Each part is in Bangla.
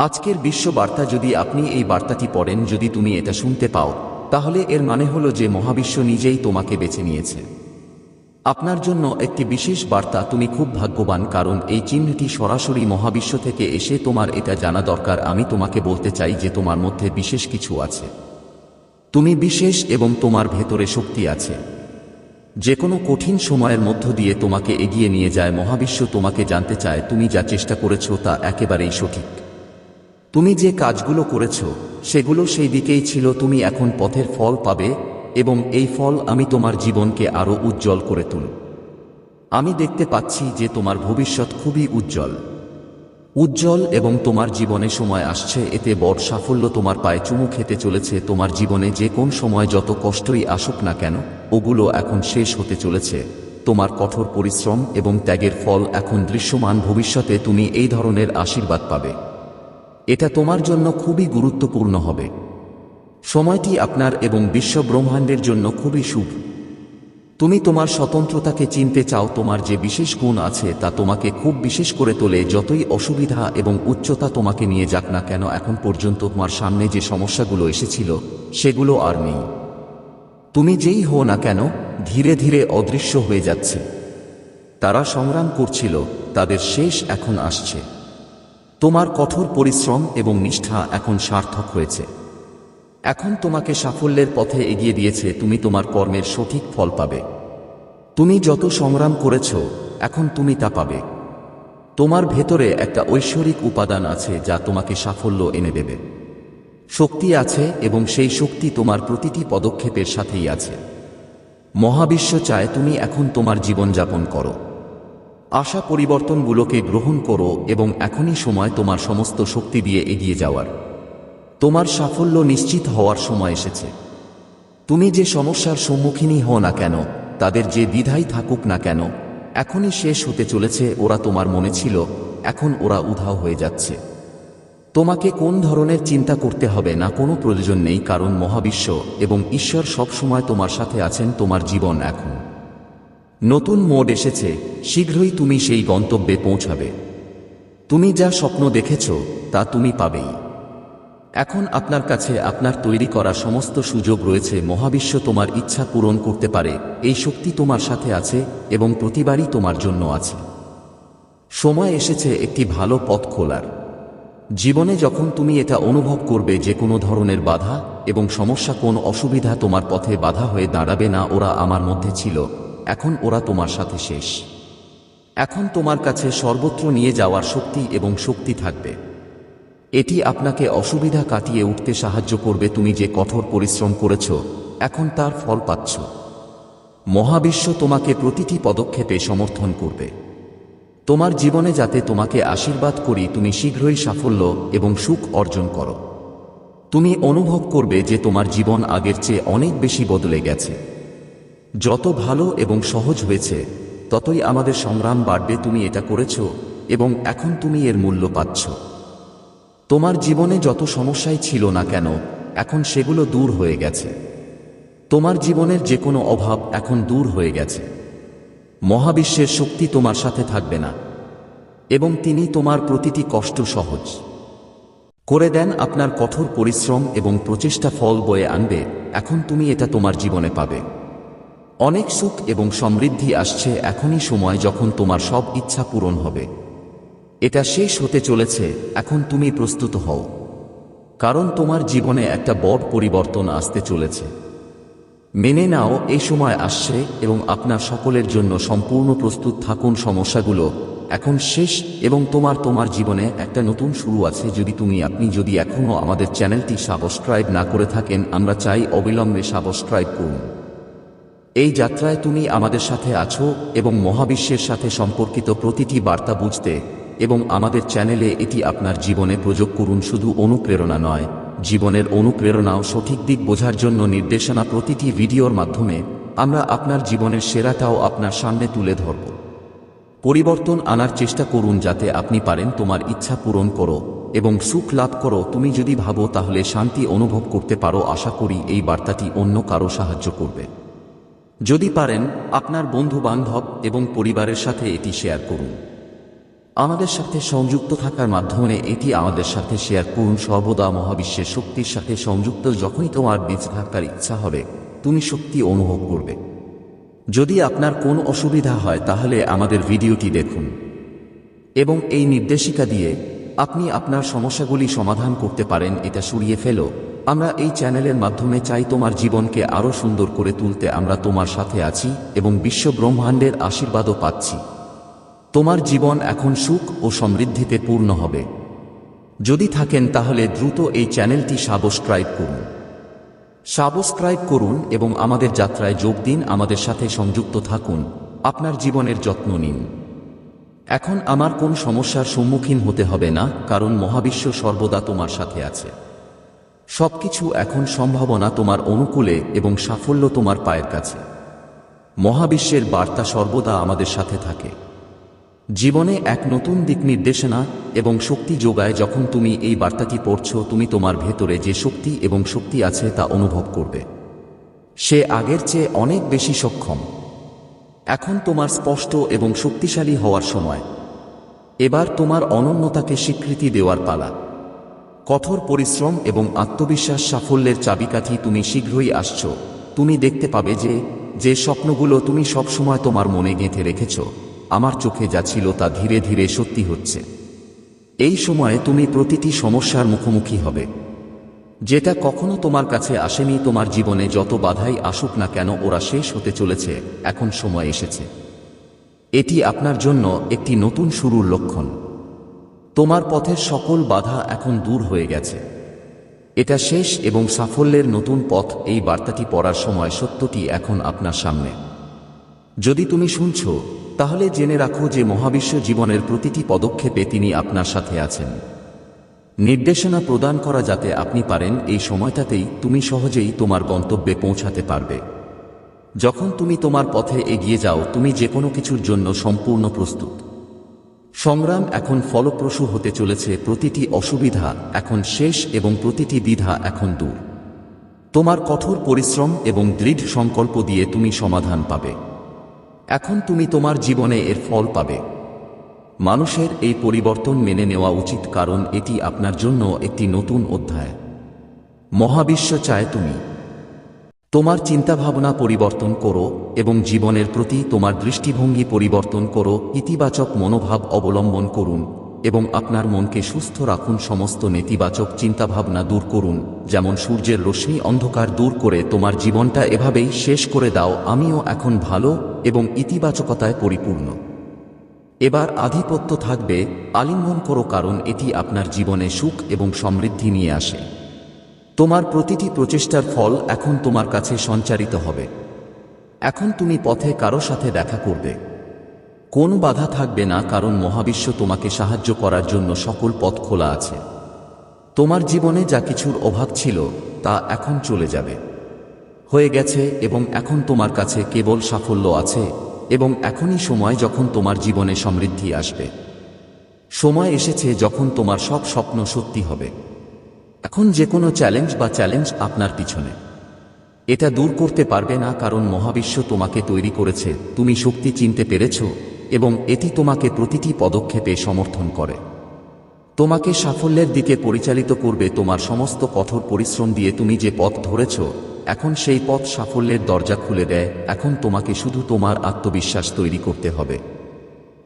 আজকের বিশ্ব বার্তা যদি আপনি এই বার্তাটি পড়েন, যদি তুমি এটা শুনতে পাও, তাহলে এর মানে হলো যে মহাবিশ্ব নিজেই তোমাকে বেছে নিয়েছে। আপনার জন্য একটি বিশেষ বার্তা তুমি খুব ভাগ্যবান, কারণ এই চিহ্নটি সরাসরি মহাবিশ্ব থেকে এসে তোমার এটা জানা দরকার। আমি তোমাকে বলতে চাই যে তোমার মধ্যে বিশেষ কিছু আছে। তুমি বিশেষ এবং তোমার ভেতরে শক্তি আছে। যে কোনো কঠিন সময়ের মধ্য দিয়ে তোমাকে এগিয়ে নিয়ে যায়। মহাবিশ্ব তোমাকে জানতে চায় তুমি যা চেষ্টা করেছ তা একেবারেই সঠিক। তুমি যে কাজগুলো করেছ, সেগুলো সেই দিকেই ছিল তুমি এখন পথের ফল পাবে, এবং এই ফল আমি তোমার জীবনকে আরও উজ্জ্বল করে তুল আমি দেখতে পাচ্ছি যে তোমার ভবিষ্যৎ খুবই উজ্জ্বল। উজ্জ্বল এবং তোমার জীবনে সময় আসছে, এতে বড় সাফল্য তোমার পায়ে চুমু খেতে চলেছে, তোমার জীবনে যে কোন সময় যত কষ্টই আসুক না কেন, ওগুলো এখন শেষ হতে চলেছে। তোমার কঠোর পরিশ্রম এবং ত্যাগের ফল এখন দৃশ্যমান ভবিষ্যতে তুমি এই ধরনের আশীর্বাদ পাবে। এটা তোমার জন্য খুবই গুরুত্বপূর্ণ হবে। সময়টি আপনার এবং বিশ্ব ব্রহ্মাণ্ডের জন্য খুবই শুভ। তুমি তোমার স্বতন্ত্রতাকে চিনতে চাও, তোমার যে বিশেষ গুণ আছে তা তোমাকে খুব বিশেষ করে তোলে, যতই অসুবিধা এবং উচ্চতা তোমাকে নিয়ে যাক না কেন, এখন পর্যন্ত তোমার সামনে যে সমস্যাগুলো এসেছিল, সেগুলো আর নেই। তুমি যেই হও না কেন, ধীরে ধীরে অদৃশ্য হয়ে যাচ্ছে। তারা সংগ্রাম করছিল, তাদের শেষ এখন আসছে। তোমার কঠোর পরিশ্রম এবং নিষ্ঠা এখন সার্থক হয়েছে। এখন তোমাকে সাফল্যের পথে এগিয়ে দিয়েছে তুমি তোমার কর্মের সঠিক ফল পাবে। তুমি যত সংগ্রাম করেছ, এখন তুমি তা পাবে। তোমার ভেতরে একটা ঐশ্বরিক উপাদান আছে যা তোমাকে সাফল্য এনে দেবে। শক্তি আছে এবং সেই শক্তি তোমার প্রতিটি পদক্ষেপের সাথেই আছে। মহাবিশ্ব চায় তুমি এখন তোমার জীবনযাপন করো। আশা পরিবর্তনগুলোকে গ্রহণ করো এবং এখনই সময় তোমার সমস্ত শক্তি দিয়ে এগিয়ে যাওয়ার। তোমার সাফল্য নিশ্চিত হওয়ার সময় এসেছে। তুমি যে সমস্যার সম্মুখীনই হও না কেন, তাদের যে দ্বিধাই থাকুক না কেন, এখনই শেষ হতে চলেছে ওরা তোমার মনে ছিল, এখন ওরা উধাও হয়ে যাচ্ছে। তোমাকে কোন ধরনের চিন্তা করতে হবে না কোনো প্রয়োজন নেই কারণ মহাবিশ্ব এবং ঈশ্বর সবসময় তোমার সাথে আছেন তোমার জীবন এখন। নতুন মোড এসেছে, শীঘ্রই তুমি সেই গন্তব্যে পৌঁছাবে। তুমি যা স্বপ্ন দেখেছ, তা তুমি পাবেই। এখন আপনার কাছে আপনার তৈরি করা সমস্ত সুযোগ রয়েছে, মহাবিশ্ব তোমার ইচ্ছা পূরণ করতে পারে, এই শক্তি তোমার সাথে আছে এবং প্রতিবারই তোমার জন্য আছে। সময় এসেছে একটি ভালো পথ খোলার। জীবনে যখন তুমি এটা অনুভব করবে যে কোনো ধরনের বাধা এবং সমস্যা কোন অসুবিধা তোমার পথে বাধা হয়ে দাঁড়াবে না, ওরা আমার মধ্যে ছিল। এখন ওরা তোমার সাথে শেষ। এখন তোমার কাছে সর্বত্র নিয়ে যাওয়ার শক্তি এবং শক্তি থাকবে। এটি আপনাকে অসুবিধা কাটিয়ে উঠতে সাহায্য করবে তুমি যে কঠোর পরিশ্রম করেছ, এখন তার ফল পাচ্ছ। মহাবিশ্ব তোমাকে প্রতিটি পদক্ষেপে সমর্থন করবে। তোমার জীবনে যাতে তোমাকে আশীর্বাদ করি, তুমি শীঘ্রই সাফল্য এবং সুখ অর্জন করো। তুমি অনুভব করবে যে তোমার জীবন আগের চেয়ে অনেক বেশি বদলে গেছে। যত ভালো এবং সহজ হয়েছে, ততই আমাদের সংগ্রাম বাড়বে, তুমি এটা করেছ এবং এখন তুমি এর মূল্য পাচ্ছ। তোমার জীবনে যত সমস্যাই ছিল না কেন, এখন সেগুলো দূর হয়ে গেছে। তোমার জীবনের যে কোনো অভাব এখন দূর হয়ে গেছে। মহাবিশ্বের শক্তি তোমার সাথে থাকবে না, এবং তিনি তোমার প্রতিটি কষ্ট সহজ করে দেন আপনার কঠোর পরিশ্রম এবং প্রচেষ্টা ফল বয়ে আনবে, এখন তুমি এটা তোমার জীবনে পাবে। অনেক সুখ এবং সমৃদ্ধি আসছে এখনই সময় যখন তোমার সব ইচ্ছা পূরণ হবে। এটা শেষ হতে চলেছে, এখন তুমি প্রস্তুত হও। কারণ তোমার জীবনে একটা বড় পরিবর্তন আসতে চলেছে। মেনে নাও এই সময় আসছে এবং আপনার সকলের জন্য সম্পূর্ণ প্রস্তুত থাকুন সমস্যাগুলো। এখন শেষ এবং তোমার তোমার জীবনে একটা নতুন শুরু আছে যদি তুমি আপনি যদি এখনও আমাদের চ্যানেলটি সাবস্ক্রাইব না করে থাকেন, আমরা চাই অবিলম্বে সাবস্ক্রাইব করুন। এই যাত্রায় তুমি আমাদের সাথে আছো এবং মহাবিশ্বের সাথে সম্পর্কিত প্রতিটি বার্তা বুঝতে এবং আমাদের চ্যানেলে এটি আপনার জীবনে প্রযোগ করুন শুধু অনুপ্রেরণা নয়। জীবনের অনুপ্রেরণাও সঠিক দিক বোঝার জন্য নির্দেশনা প্রতিটি ভিডিওর মাধ্যমে আমরা আপনার জীবনের সেরাটাও আপনার সামনে তুলে ধরব। পরিবর্তন আনার চেষ্টা করুন যাতে আপনি পারেন তোমার ইচ্ছা পূরণ করো এবং সুখ লাভ করো। তুমি যদি ভাবো তাহলে শান্তি অনুভব করতে পারো। আশা করি এই বার্তাটি অন্য কারও সাহায্য করবে। যদি পারেন, আপনার বন্ধু বান্ধব এবং পরিবারের সাথে এটি শেয়ার করুন। আমাদের সাথে সংযুক্ত থাকার মাধ্যমে এটি আমাদের সাথে শেয়ার করুন। সর্বদা মহাবিশ্বের শক্তির সাথে সংযুক্ত। যখনই তোমার বীজ থাকার ইচ্ছা হবে, তুমি শক্তি অনুভব করবে। যদি আপনার কোনো অসুবিধা হয়, তাহলে আমাদের ভিডিওটি দেখুন। এবং এই নির্দেশিকা দিয়ে আপনি আপনার সমস্যাগুলি সমাধান করতে পারেন। এটা সরিয়ে ফেলো। আমরা এই চ্যানেলের মাধ্যমে চাই তোমার জীবনকে আরও সুন্দর করে তুলতে আমরা তোমার সাথে আছি এবং বিশ্ব ব্রহ্মাণ্ডের আশীর্বাদও পাচ্ছি। তোমার জীবন এখন সুখ ও সমৃদ্ধিতে পূর্ণ হবে। যদি থাকেন তাহলে দ্রুত এই চ্যানেলটি সাবস্ক্রাইব করুন। সাবস্ক্রাইব করুন এবং আমাদের যাত্রায় যোগ দিন, আমাদের সাথে সংযুক্ত থাকুন। আপনার জীবনের যত্ন নিন। এখন আমার কোন সমস্যার সম্মুখীন হতে হবে না, কারণ মহাবিশ্ব সর্বদা তোমার সাথে আছে। সবকিছু এখন সম্ভাবনা তোমার অনুকূলে এবং সাফল্য তোমার পায়ের কাছে। মহাবিশ্বের বার্তা সর্বদা আমাদের সাথে থাকে। জীবনে এক নতুন দিক নির্দেশনা এবং শক্তি যোগায় যখন তুমি এই বার্তাটি পড়ছ, তুমি তোমার ভেতরে যে শক্তি এবং শক্তি আছে তা অনুভব করবে। সে আগের চেয়ে অনেক বেশি সক্ষম। এখন তোমার স্পষ্ট এবং শক্তিশালী হওয়ার সময়। এবার তোমার অনন্যতাকে স্বীকৃতি দেওয়ার পালা। কঠোর পরিশ্রম এবং আত্মবিশ্বাস সাফল্যের চাবিকাঠি তুমি শীঘ্রই আসছ। তুমি দেখতে পাবে যে যে স্বপ্নগুলো তুমি সবসময় তোমার মনে গেঁথে রেখেছ, আমার চোখে যা ছিল তা ধীরে ধীরে সত্যি হচ্ছে। এই সময়ে তুমি প্রতিটি সমস্যার মুখোমুখি হবে। যেটা কখনো তোমার কাছে আসেনি, তোমার জীবনে যত বাধাই আসুক না কেন, ওরা শেষ হতে চলেছে, এখন সময় এসেছে। এটি আপনার জন্য একটি নতুন শুরুর লক্ষণ। তোমার পথের সকল বাধা এখন দূর হয়ে গেছে। এটা শেষ এবং সাফল্যের নতুন পথ এই বার্তাটি পড়ার সময় সত্যটি এখন আপনার সামনে। যদি তুমি শুনছ, তাহলে জেনে রাখো যে মহাবিশ্ব জীবনের প্রতিটি পদক্ষেপে তিনি আপনার সাথে আছেন। নির্দেশনা প্রদান করা যাতে আপনি পারেন, এই সময়টাতেই তুমি সহজেই তোমার গন্তব্যে পৌঁছাতে পারবে। যখন তুমি তোমার পথে এগিয়ে যাও, তুমি যে কোনো কিছুর জন্য সম্পূর্ণ প্রস্তুত। সংগ্রাম এখন ফলপ্রসূ হতে চলেছে, প্রতিটি অসুবিধা এখন শেষ এবং প্রতিটি দ্বিধা এখন দূর। তোমার কঠোর পরিশ্রম এবং দৃঢ় সংকল্প দিয়ে তুমি সমাধান পাবে। এখন তুমি তোমার জীবনে এর ফল পাবে। মানুষের এই পরিবর্তন মেনে নেওয়া উচিত, কারণ এটি আপনার জন্য একটি নতুন অধ্যায়। মহাবিশ্ব চায় তুমি। তোমার চিন্তাভাবনা পরিবর্তন করো এবং জীবনের প্রতি তোমার দৃষ্টিভঙ্গি পরিবর্তন করো, ইতিবাচক মনোভাব অবলম্বন করুন এবং আপনার মনকে সুস্থ রাখুন। সমস্ত নেতিবাচক চিন্তাভাবনা দূর করুন, যেমন সূর্যের রশ্মি অন্ধকার দূর করে তোমার জীবনটা এভাবেই শেষ করে দাও, আমিও এখন ভালো এবং ইতিবাচকতায় পরিপূর্ণ। এবার আধিপত্য থাকবে, আলিঙ্গন করো কারণ এটি আপনার জীবনে সুখ এবং সমৃদ্ধি নিয়ে আসে। তোমার প্রতিটি প্রচেষ্টার ফল এখন তোমার কাছে সঞ্চারিত হবে। এখন তুমি পথে কারও সাথে দেখা করবে। কোন বাধা থাকবে না, কারণ মহাবিশ্ব তোমাকে সাহায্য করার জন্য সকল পথ খোলা আছে। তোমার জীবনে যা কিছুর অভাব ছিল, তা এখন চলে যাবে। হয়ে গেছে এবং এখন তোমার কাছে কেবল সাফল্য আছে এবং এখনই সময় যখন তোমার জীবনে সমৃদ্ধি আসবে। সময় এসেছে যখন তোমার সব স্বপ্ন সত্যি হবে। এখন যে কোনো চ্যালেঞ্জ বা চ্যালেঞ্জ আপনার পিছনে। এটা দূর করতে পারবে না কারণ মহাবিশ্ব তোমাকে তৈরি করেছে, তুমি শক্তি চিনতে পেরেছ, এবং এটি তোমাকে প্রতিটি পদক্ষেপে সমর্থন করে। তোমাকে সাফল্যের দিকে পরিচালিত করবে তোমার সমস্ত কঠোর পরিশ্রম দিয়ে তুমি যে পথ ধরেছ, এখন সেই পথ সাফল্যের দরজা খুলে দেয়, এখন তোমাকে শুধু তোমার আত্মবিশ্বাস তৈরি করতে হবে।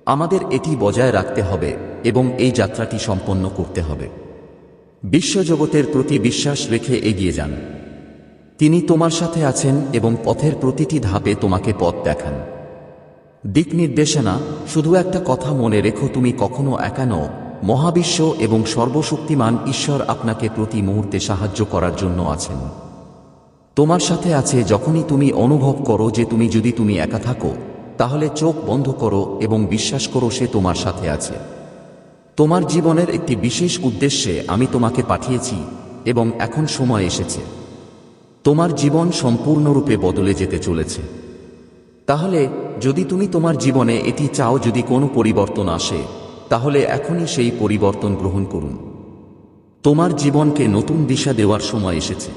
আমাদের এটি বজায় রাখতে হবে, এবং এই যাত্রাটি সম্পন্ন করতে হবে। বিশ্বজগতের প্রতি বিশ্বাস রেখে এগিয়ে যান। তিনি তোমার সাথে আছেন এবং পথের প্রতিটি ধাপে তোমাকে পথ দেখান। দিক নির্দেশনা, শুধু একটা কথা মনে রেখো, তুমি কখনো একা নও। মহাবিশ্ব এবং সর্বশক্তিমান ঈশ্বর আপনাকে প্রতি মুহূর্তে সাহায্য করার জন্য আছেন। তোমার সাথে আছে যখনই তুমি অনুভব করো যে তুমি, যদি তুমি একা থাকো, তাহলে চোখ বন্ধ করো এবং বিশ্বাস করো সে তোমার সাথে আছে। তোমার জীবনের একটি বিশেষ উদ্দেশ্যে আমি তোমাকে পাঠিয়েছি এবং এখন সময় এসেছে। তোমার জীবন সম্পূর্ণরূপে বদলে যেতে চলেছে। তাহলে, যদি তুমি তোমার জীবনে এটি চাও যদি কোনো পরিবর্তন আসে, তাহলে এখনই সেই পরিবর্তন গ্রহণ করুন। তোমার জীবনকে নতুন দিশা দেওয়ার সময় এসেছে।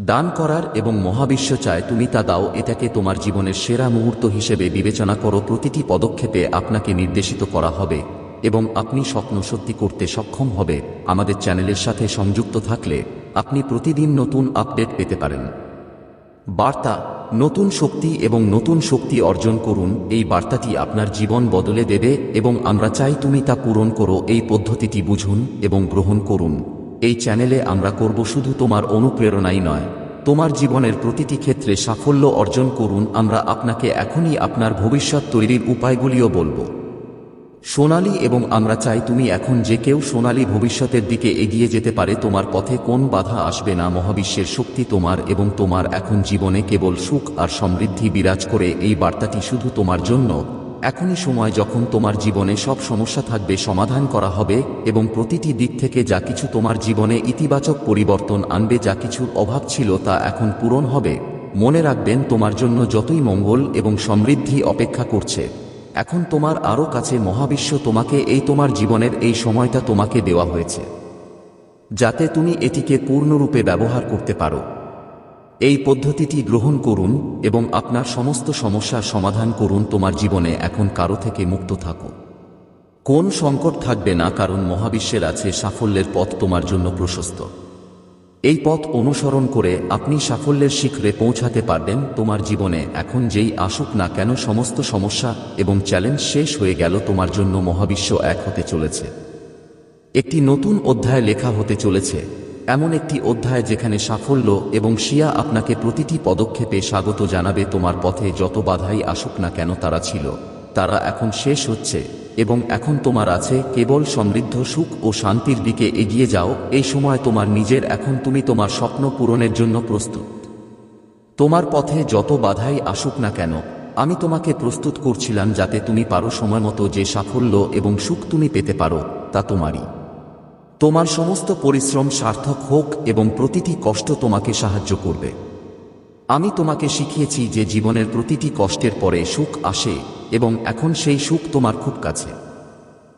দান করার এবং মহাবিশ্ব চায় তুমি তা দাও, এটাকে তোমার জীবনের সেরা মুহূর্ত হিসেবে বিবেচনা করো, প্রতিটি পদক্ষেপে আপনাকে নির্দেশিত করা হবে। এবং আপনি স্বপ্ন সত্যি করতে সক্ষম হবে। আমাদের চ্যানেলের সাথে সংযুক্ত থাকলে আপনি প্রতিদিন নতুন আপডেট পেতে পারেন। বার্তা, নতুন শক্তি এবং নতুন শক্তি অর্জন করুন। এই বার্তাটি আপনার জীবন বদলে দেবে এবং আমরা চাই তুমি তা পূরণ করো। এই পদ্ধতিটি বুঝুন এবং গ্রহণ করুন। এই চ্যানেলে আমরা করব শুধু তোমার অনুপ্রেরণাই নয়। তোমার জীবনের প্রতিটি ক্ষেত্রে সাফল্য অর্জন করুন। আমরা আপনাকে এখনই আপনার ভবিষ্যৎ তৈরির উপায়গুলিও বলব। সোনালী এবং আমরা চাই তুমি এখন যে কেউ সোনালী ভবিষ্যতের দিকে এগিয়ে যেতে পারে, তোমার পথে কোন বাধা আসবে না। মহাবিশ্বের শক্তি তোমার এবং তোমার এখন জীবনে কেবল সুখ আর সমৃদ্ধি বিরাজ করে। এই বার্তাটি শুধু তোমার জন্য। এখনই সময় যখন তোমার জীবনে সব সমস্যা থাকবে, সমাধান করা হবে এবং প্রতিটি দিক থেকে যা কিছু তোমার জীবনে ইতিবাচক পরিবর্তন আনবে, যা কিছুর অভাব ছিল তা এখন পূরণ হবে। মনে রাখবেন, তোমার জন্য যতই মঙ্গল এবং সমৃদ্ধি অপেক্ষা করছে। এখন তোমার আরও কাছে মহাবিশ্ব তোমাকে এই তোমার জীবনের এই সময়টা তোমাকে দেওয়া হয়েছে। যাতে তুমি এটিকে পূর্ণরূপে ব্যবহার করতে পারো। এই পদ্ধতিটি গ্রহণ করুন এবং আপনার সমস্ত সমস্যার সমাধান করুন তোমার জীবনে এখন কারও থেকে মুক্ত থাকো। কোন সংকট থাকবে না কারণ মহাবিশ্বের আছে সাফল্যের পথ তোমার জন্য প্রশস্ত। এই পথ অনুসরণ করে আপনি সাফল্যের শিখরে পৌঁছাতে পারবেন তোমার জীবনে। এখন যেই আসুক না কেন সমস্ত সমস্যা এবং চ্যালেঞ্জ শেষ হয়ে গেল তোমার জন্য মহাবিশ্ব এক হতে চলেছে। একটি নতুন অধ্যায় লেখা হতে চলেছে। এমন একটি অধ্যায় যেখানে সাফল্য এবং শিয়া আপনাকে প্রতিটি পদক্ষেপে স্বাগত জানাবে তোমার পথে যত বাধাই আসুক না কেন তারা ছিল। তারা এখন শেষ হচ্ছে। এবং এখন তোমার আছে কেবল সমৃদ্ধ সুখ ও শান্তির দিকে এগিয়ে যাও, এই সময় তোমার নিজের, এখন তুমি তোমার স্বপ্ন পূরণের জন্য প্রস্তুত। তোমার পথে যত বাধাই আসুক না কেন, আমি তোমাকে প্রস্তুত করছিলাম যাতে তুমি পারো সময় মতো যে সাফল্য এবং সুখ তুমি পেতে পারো, তা তোমারই। তোমার সমস্ত পরিশ্রম সার্থক হোক এবং প্রতিটি কষ্ট তোমাকে সাহায্য করবে। আমি তোমাকে শিখিয়েছি যে জীবনের প্রতিটি কষ্টের পরে সুখ আসে এবং এখন সেই সুখ তোমার খুব কাছে।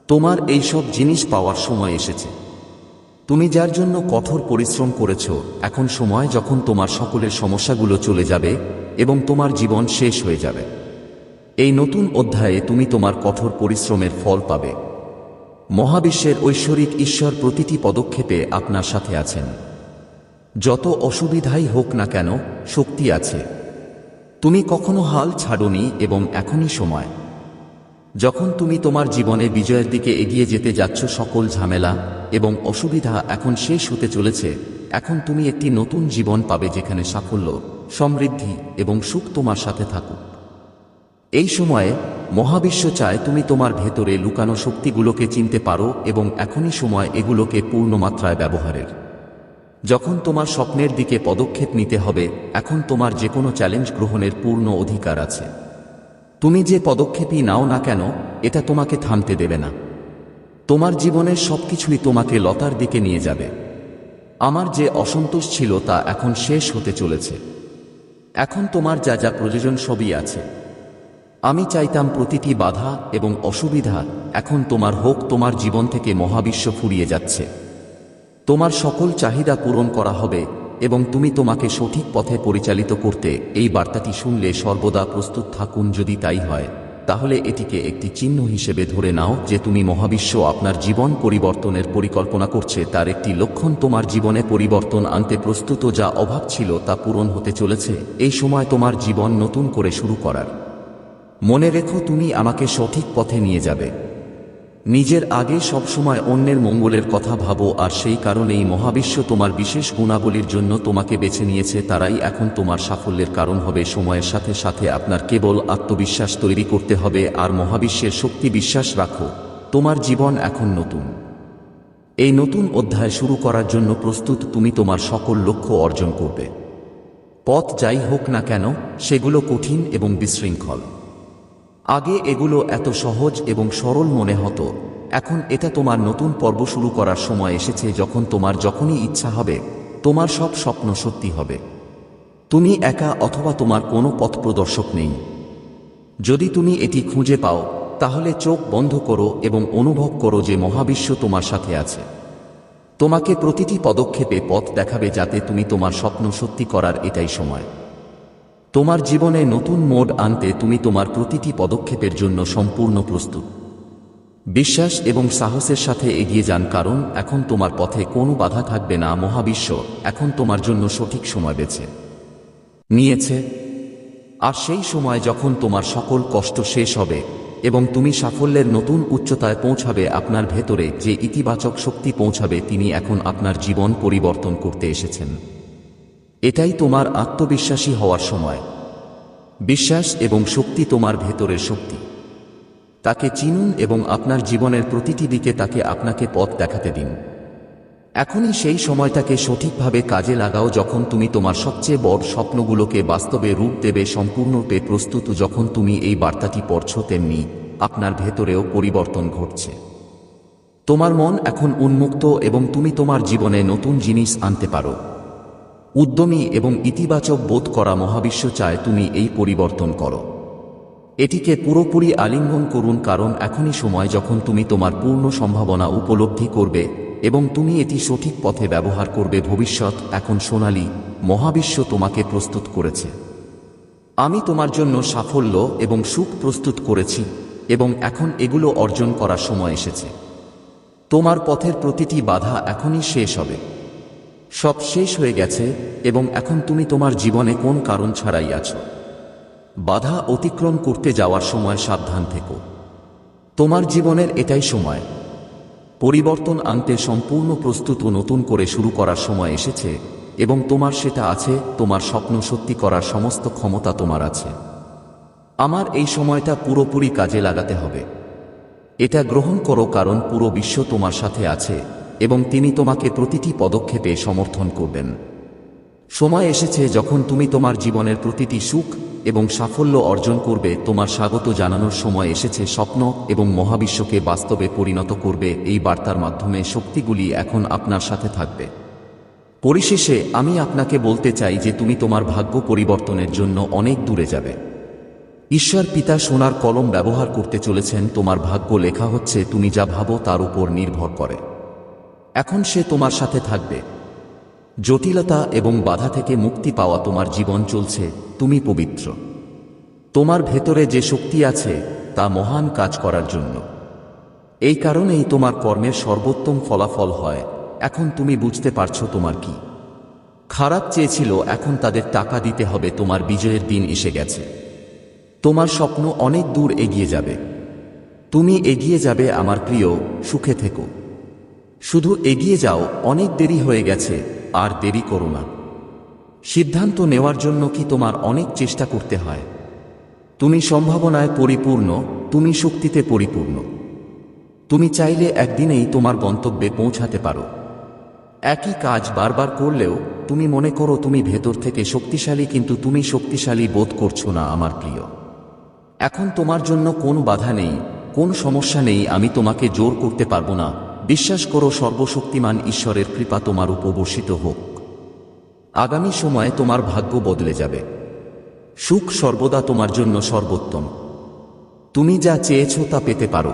তোমার এই সব জিনিস পাওয়ার সময় এসেছে। তুমি যার জন্য কঠোর পরিশ্রম করেছ, এখন সময় যখন তোমার সকলের সমস্যাগুলো চলে যাবে এবং তোমার জীবন শেষ হয়ে যাবে। এই নতুন অধ্যায়ে তুমি তোমার কঠোর পরিশ্রমের ফল পাবে। মহাবিশ্বের ঐশ্বরিক ঈশ্বর প্রতিটি পদক্ষেপে আপনার সাথে আছেন। যত অসুবিধাই হোক না কেন, শক্তি আছে। তুমি কখনো হাল ছাড়নি এবং এখনই সময়। যখন তুমি তোমার জীবনে বিজয়ের দিকে এগিয়ে যেতে যাচ্ছ সকল ঝামেলা এবং অসুবিধা এখন শেষ হতে চলেছে, এখন তুমি একটি নতুন জীবন পাবে যেখানে সাফল্য, সমৃদ্ধি এবং সুখ তোমার সাথে থাকুক। এই সময়ে মহাবিশ্ব চায় তুমি তোমার ভেতরে লুকানো শক্তিগুলোকে চিনতে পারো এবং এখনই সময় এগুলোকে পূর্ণ মাত্রায় ব্যবহারের। যখন তোমার স্বপ্নের দিকে পদক্ষেপ নিতে হবে, এখন তোমার যে কোনো চ্যালেঞ্জ গ্রহণের পূর্ণ অধিকার আছে। তুমি যে পদক্ষেপই নাও না কেন, এটা তোমাকে থামতে দেবে না। তোমার জীবনের সবকিছুই তোমাকে লতার দিকে নিয়ে যাবে। আমার যে অসন্তোষ ছিল তা এখন শেষ হতে চলেছে। এখন তোমার যা যা প্রয়োজন সবই আছে। আমি চাইতাম প্রতিটি বাধা এবং অসুবিধা এখন তোমার হোক, তোমার জীবন থেকে মহাবিশ্ব ফুরিয়ে যাচ্ছে। তোমার সকল চাহিদা পূরণ করা হবে এবং তুমি তোমাকে সঠিক পথে পরিচালিত করতে এই বার্তাটি শুনলে সর্বদা প্রস্তুত থাকুন যদি তাই হয়। তাহলে এটিকে একটি চিহ্ন হিসেবে ধরে নাও যে তুমি মহাবিশ্ব আপনার জীবন পরিবর্তনের পরিকল্পনা করছে। তার একটি লক্ষণ তোমার জীবনে পরিবর্তন আনতে প্রস্তুত যা অভাব ছিল তা পূরণ হতে চলেছে। এই সময় তোমার জীবন নতুন করে শুরু করার। মনে রেখো তুমি আমাকে সঠিক পথে নিয়ে যাবে। নিজের আগে সবসময় অন্যের মঙ্গলের কথা ভাবো, আর সেই কারণেই মহাবিশ্ব তোমার বিশেষ গুণাবলীর জন্য তোমাকে বেছে নিয়েছে, তারাই এখন তোমার সাফল্যের কারণ হবে। সময়ের সাথে সাথে আপনার কেবল আত্মবিশ্বাস তৈরি করতে হবে, আর মহাবিশ্বের শক্তি বিশ্বাস রাখো। তোমার জীবন এখন নতুন। এই নতুন অধ্যায় শুরু করার জন্য প্রস্তুত তুমি তোমার সকল লক্ষ্য অর্জন করবে। পথ যাই হোক না কেন, সেগুলো কঠিন এবং বিশৃঙ্খল। আগে এগুলো এত সহজ এবং সরল মনে হতো। এখন এটা তোমার নতুন পর্ব শুরু করার সময় এসেছে যখন তোমার যখনই ইচ্ছা হবে, তোমার সব স্বপ্ন সত্যি হবে। তুমি একা অথবা তোমার কোনো পথ প্রদর্শক নেই। যদি তুমি এটি খুঁজে পাও, তাহলে চোখ বন্ধ করো এবং অনুভব করো যে মহাবিশ্ব তোমার সাথে আছে। তোমাকে প্রতিটি পদক্ষেপে পথ দেখাবে যাতে তুমি তোমার স্বপ্ন সত্যি করার এটাই সময়। তোমার জীবনে নতুন মোড আনতে তুমি তোমার প্রতিটি পদক্ষেপের জন্য সম্পূর্ণ প্রস্তুত। বিশ্বাস এবং সাহসের সাথে এগিয়ে যান কারণ এখন তোমার পথে কোনো বাধা থাকবে না, মহাবিশ্ব এখন তোমার জন্য সঠিক সময় বেছে নিয়েছে। আর সেই সময় যখন তোমার সকল কষ্ট শেষ হবে এবং তুমি সাফল্যের নতুন উচ্চতায় পৌঁছাবে আপনার ভেতরে যে ইতিবাচক শক্তি পৌঁছাবে, তিনি এখন আপনার জীবন পরিবর্তন করতে এসেছেন। এটাই তোমার আত্মবিশ্বাসী হওয়ার সময়। বিশ্বাস এবং শক্তি তোমার ভেতরের শক্তি। তাকে চিনুন এবং আপনার জীবনের প্রতিটি দিকে তাকে আপনাকে পথ দেখাতে দিন। এখনই সেই সময়টাকে সঠিকভাবে কাজে লাগাও যখন তুমি তোমার সবচেয়ে বড় স্বপ্নগুলোকে বাস্তবে রূপ দেবে, সম্পূর্ণরূপে প্রস্তুত যখন তুমি এই বার্তাটি পড়ছ, তেমনি আপনার ভেতরেও পরিবর্তন ঘটছে। তোমার মন এখন উন্মুক্ত এবং তুমি তোমার জীবনে নতুন জিনিস আনতে পারো। উদ্যমী এবং ইতিবাচক বোধ করা মহাবিশ্ব চায় তুমি এই পরিবর্তন করো। এটিকে পুরোপুরি আলিঙ্গন করুন কারণ এখনই সময় যখন তুমি তোমার পূর্ণ সম্ভাবনা উপলব্ধি করবে এবং তুমি এটি সঠিক পথে ব্যবহার করবে ভবিষ্যৎ, এখন সোনালি, মহাবিশ্ব তোমাকে প্রস্তুত করেছে। আমি তোমার জন্য সাফল্য এবং সুখ প্রস্তুত করেছি এবং এখন এগুলো অর্জন করার সময় এসেছে। তোমার পথের প্রতিটি বাধা এখনই শেষ হবে। সব শেষ হয়ে গেছে, এবং এখন তুমি তোমার জীবনে কোন কারণ ছাড়াই আছো? বাধা অতিক্রম করতে যাওয়ার সময় সাবধান থেকো। তোমার জীবনের এটাই সময়। পরিবর্তন আনতে সম্পূর্ণ প্রস্তুত ও নতুন করে শুরু করার সময় এসেছে, এবং তোমার সেটা আছে, তোমার স্বপ্ন সত্যি করার সমস্ত ক্ষমতা তোমার আছে। আমার এই সময়টা পুরোপুরি কাজে লাগাতে হবে। এটা গ্রহণ করো কারণ পুরো বিশ্ব তোমার সাথে আছে এবং তিনি তোমাকে প্রতিটি পদক্ষেপে সমর্থন করবেন। সময় এসেছে যখন তুমি তোমার জীবনের প্রতিটি সুখ এবং সাফল্য অর্জন করবে, তোমার স্বাগত জানানোর সময় এসেছে স্বপ্ন এবং মহাবিশ্বকে বাস্তবে পরিণত করবে এই বার্তার মাধ্যমে শক্তিগুলি এখন আপনার সাথে থাকবে। পরিশেষে আমি আপনাকে বলতে চাই যে তুমি তোমার ভাগ্য পরিবর্তনের জন্য অনেক দূরে যাবে। ঈশ্বর পিতা সোনার কলম ব্যবহার করতে চলেছেন, তোমার ভাগ্য লেখা হচ্ছে, তুমি যা ভাবো তার উপর নির্ভর করে। এখন সে তোমার সাথে থাকবে। জটিলতা এবং বাধা থেকে মুক্তি পাওয়া তোমার জীবন চলছে, তুমি পবিত্র। তোমার ভেতরে যে শক্তি আছে, তা মহান কাজ করার জন্য। এই কারণেই তোমার কর্মের সর্বোত্তম ফলাফল হয়। এখন তুমি বুঝতে পারছ তোমার কি। খারাপ চেয়েছিল, এখন তাদের টাকা দিতে হবে, তোমার বিজয়ের দিন এসে গেছে। তোমার স্বপ্ন অনেক দূর এগিয়ে যাবে। তুমি এগিয়ে যাবে, আমার প্রিয়, সুখে থেকো। শুধু এগিয়ে যাও, অনেক দেরি হয়ে গেছে, আর দেরি করো না। সিদ্ধান্ত নেওয়ার জন্য কি তোমার অনেক চেষ্টা করতে হয়? তুমি সম্ভাবনায় পরিপূর্ণ, তুমি শক্তিতে পরিপূর্ণ। তুমি চাইলে একদিনেই তোমার গন্তব্যে পৌঁছাতে পারো। একই কাজ বারবার করলেও, তুমি মনে করো তুমি ভেতর থেকে শক্তিশালী, কিন্তু তুমি শক্তিশালী বোধ করছ না, আমার প্রিয়। এখন তোমার জন্য কোন বাধা নেই, কোন সমস্যা নেই, আমি তোমাকে জোর করতে পারব না। বিশ্বাস করো, সর্বশক্তিমান ঈশ্বরের কৃপা তোমার উপর বর্ষিত হোক। আগামী সময়ে তোমার ভাগ্য বদলে যাবে। সুখ সর্বদা তোমার জন্য সর্বোত্তম। তুমি যা চেয়েছ তা পেতে পারো।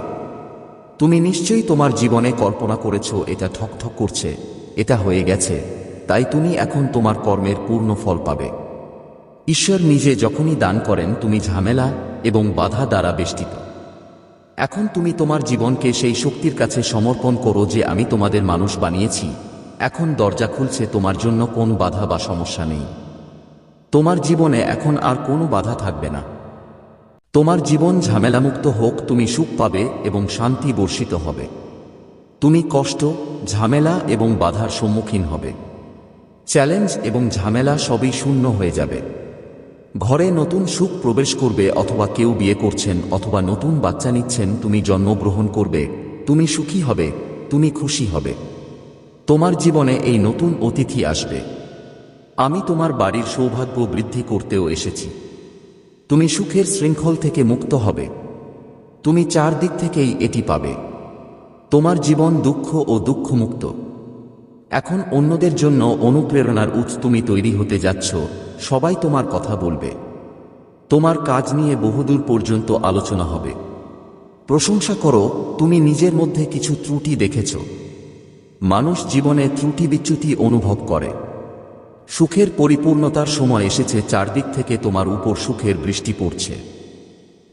তুমি নিশ্চয়ই তোমার জীবনে কল্পনা করেছ, এটা ঠকঠক করছে, এটা হয়ে গেছে, তাই তুমি এখন তোমার কর্মের পূর্ণ ফল পাবে। ঈশ্বর নিজে যখনই দান করেন, তুমি ঝামেলা এবং বাধা দ্বারা বেষ্টিত। এখন তুমি তোমার জীবনকে সেই শক্তির কাছে সমর্পণ করো যে আমি তোমাদের মানুষ বানিয়েছি। এখন দরজা খুলছে তোমার জন্য কোন বাধা বা সমস্যা নেই। তোমার জীবনে এখন আর কোনো বাধা থাকবে না। তোমার জীবন ঝামেলামুক্ত হোক, তুমি সুখ পাবে এবং শান্তি বর্ষিত হবে। তুমি কষ্ট, ঝামেলা এবং বাধার সম্মুখীন হবে। চ্যালেঞ্জ এবং ঝামেলা সবই শূন্য হয়ে যাবে। ঘরে নতুন সুখ প্রবেশ করবে অথবা কেউ বিয়ে করছেন অথবা নতুন বাচ্চা নিচ্ছেন, তুমি জন্মগ্রহণ করবে, তুমি সুখী হবে, তুমি খুশি হবে। তোমার জীবনে এই নতুন অতিথি আসবে। আমি তোমার বাড়ির সৌভাগ্য বৃদ্ধি করতেও এসেছি। তুমি সুখের শৃঙ্খল থেকে মুক্ত হবে। তুমি চারদিক থেকেই এটি পাবে। তোমার জীবন দুঃখ ও দুঃখমুক্ত। এখন অন্যদের জন্য অনুপ্রেরণার উৎস তুমি তৈরি হতে যাচ্ছ। সবাই তোমার কথা বলবে। তোমার কাজ নিয়ে বহুদূর পর্যন্ত আলোচনা হবে। প্রশংসা করো, তুমি নিজের মধ্যে কিছু ত্রুটি দেখেছ। মানুষ জীবনে ত্রুটি বিচ্যুতি অনুভব করে। সুখের পরিপূর্ণতার সময় এসেছে, চারদিক থেকে তোমার উপর সুখের বৃষ্টি পড়ছে।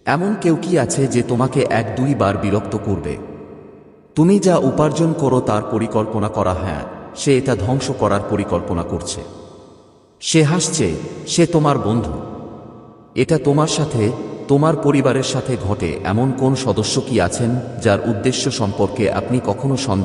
এমন কেউ কি আছে যে তোমাকে এক দুইবার বিরক্ত করবে? তুমি যা উপার্জন করো তার পরিকল্পনা করা হ্যাঁ সে এটা ধ্বংস করার পরিকল্পনা করছে। সে হাসছে, সে তোমার বন্ধু। এটা তোমার সাথে, তোমার পরিবারের সাথে ঘটে এমন কোন সদস্য কি আছেন, যার উদ্দেশ্য সম্পর্কে আপনি কখনো সন্দেহ